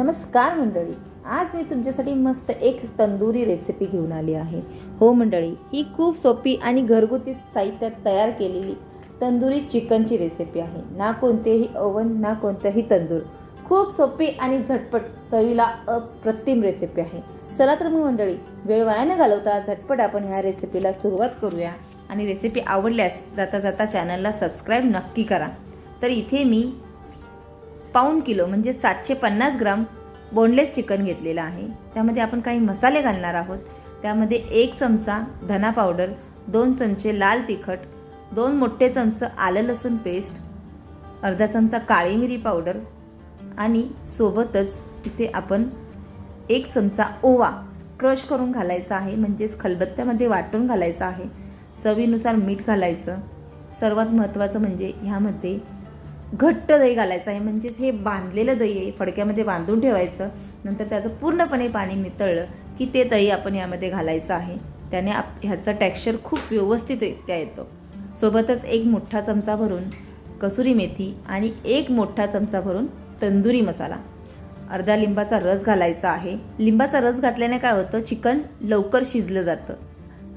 नमस्कार मंडळी. आज मी तुमच्यासाठी मस्त एक तंदुरी रेसिपी घेऊन आली आहे. हो मंडळी ही खूप सोपी आणि घरगुती साहित्यात तयार केलेली तंदुरी चिकनची रेसिपी आहे. ना कोणतेही ओवन ना कोणतंही तंदूर. खूप सोपी आणि झटपट चवीला अप्रतिम रेसिपी आहे. चला तर मग मंडळी वेळ वाया न घालवता झटपट आपण ह्या रेसिपीला सुरुवात करूया. आणि रेसिपी आवडल्यास जाता जाता चॅनलला सबस्क्राईब नक्की करा. तर इथे मी पाऊण किलो म्हणजे सातशे पन्नास ग्राम बोनलेस चिकन घेतलेलं आहे. त्यामध्ये आपण काही मसाले घालणार आहोत. त्यामध्ये एक चमचा धना पावडर दोन चमचे लाल तिखट दोन मोठे चमचं आलं लसूण पेस्ट अर्धा चमचा काळी मिरी पावडर आणि सोबतच इथे आपण एक चमचा ओवा क्रश करून घालायचा आहे. म्हणजेच खलबत्त्यामध्ये वाटून घालायचा आहे. चवीनुसार मीठ घालायचं. सर्वात महत्त्वाचं म्हणजे ह्यामध्ये घट्ट दही घालायचं आहे. म्हणजेच हे बांधलेलं दही आहे फडक्यामध्ये बांधून ठेवायचं. नंतर त्याचं पूर्णपणे पाणी नितळलं की ते दही आपण यामध्ये घालायचं आहे. त्याने आप ह्याचं टेक्स्चर खूप व्यवस्थितरित्या येतं. सोबतच एक मोठा चमचा भरून कसुरी मेथी आणि एक मोठा चमचा भरून तंदुरी मसाला. अर्धा लिंबाचा रस घालायचा आहे. लिंबाचा रस घातल्याने काय होतं? चिकन लवकर शिजलं जातं.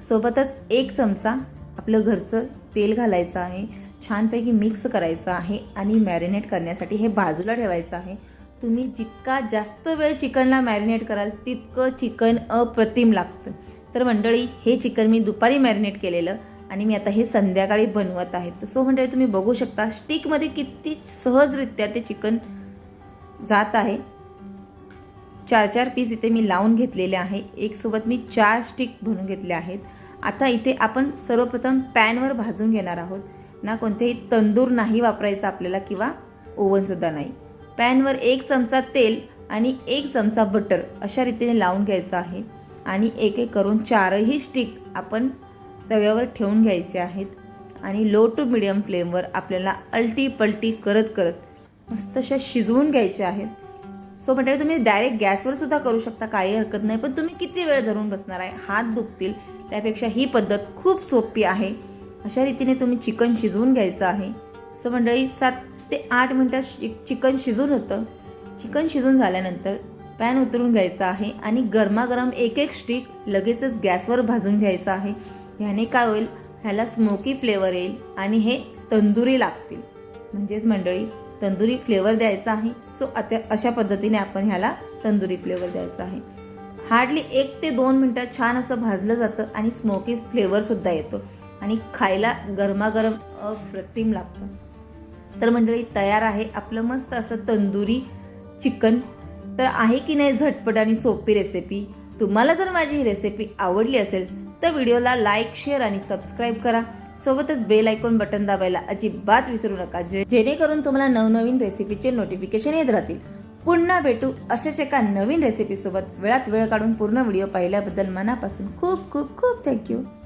सोबतच एक चमचा आपलं घरचं तेल घालायचं आहे. छानपैकी मिक्स करायचं आहे आणि मॅरिनेट करण्यासाठी हे बाजूला ठेवायचं आहे. तुम्ही जितका जास्त वेळ चिकनला मॅरिनेट कराल तितकं चिकन अप्रतिम लागतं. तर मंडळी हे चिकन मी दुपारी मॅरिनेट केलेलं आणि मी आता हे संध्याकाळी बनवत आहे. तर सो मंडळी तुम्ही बघू शकता स्टिकमध्ये किती सहजरित्या ते चिकन जात आहे. चार चार पीस इथे मी लावून घेतलेले आहे. एकसोबत मी चार स्टिक भरून घेतले आहेत. आता इथे आपण सर्वप्रथम पॅनवर भाजून घेणार आहोत. ना कोणतेही तंदूर नाही वापरायचा आपल्याला किंवा ओव्हनसुद्धा नाही. पॅनवर एक चमचा तेल आणि एक चमचा बटर अशा रीतीने लावून घ्यायचं आहे. आणि एक एक करून चारही स्टिक आपण तव्यावर ठेवून घ्यायचे आहेत. आणि लो टू मिडियम फ्लेमवर आपल्याला अलटी पलटी करत करत मस्त अशा शिजवून घ्यायच्या आहेत. सो म्हणजे तुम्ही डायरेक्ट गॅसवर सुद्धा करू शकता काही हरकत नाही. पण तुम्ही किती वेळ धरून बसणार आहे? हात दुखतील. त्यापेक्षा ही पद्धत खूप सोपी आहे. अशा रीतीने तुम्ही चिकन शिजवून घ्यायचं आहे. सो मंडळी सात ते आठ मिनटात शि चिकन शिजून होतं. चिकन शिजून झाल्यानंतर पॅन उतरून घ्यायचा आहे आणि गरमागरम एक एक स्टिक लगेचच गॅसवर भाजून घ्यायचं आहे. ह्याने काय होईल? ह्याला स्मोकी फ्लेवर येईल आणि हे तंदुरी लागतील. म्हणजेच मंडळी तंदुरी फ्लेवर द्यायचा आहे. सो आता अशा पद्धतीने आपण ह्याला तंदुरी फ्लेवर द्यायचा आहे. हार्डली एक ते दोन मिनटात छान असं भाजलं जातं आणि स्मोकी फ्लेवरसुद्धा येतो. आणि खायला गरमागरम अप्रतिम लागतं. तर मंडळी तयार आहे आपलं मस्त असं तंदुरी चिकन. तर आहे की नाही झटपट आणि सोपी रेसिपी तुम्हाला जर माझी ही रेसिपी आवडली असेल तर व्हिडिओला लाईक शेअर आणि सबस्क्राईब करा. सोबतच बेल आयकॉन बटन दाबायला अजिबात विसरू नका जे जेणेकरून तुम्हाला नवनवीन रेसिपीचे नोटिफिकेशन येत राहतील. पुन्हा भेटू अशाच एका नवीन रेसिपीसोबत वेळात वेळ काढून पूर्ण व्हिडिओ पाहिल्याबद्दल मनापासून खूप खूप खूप थँक्यू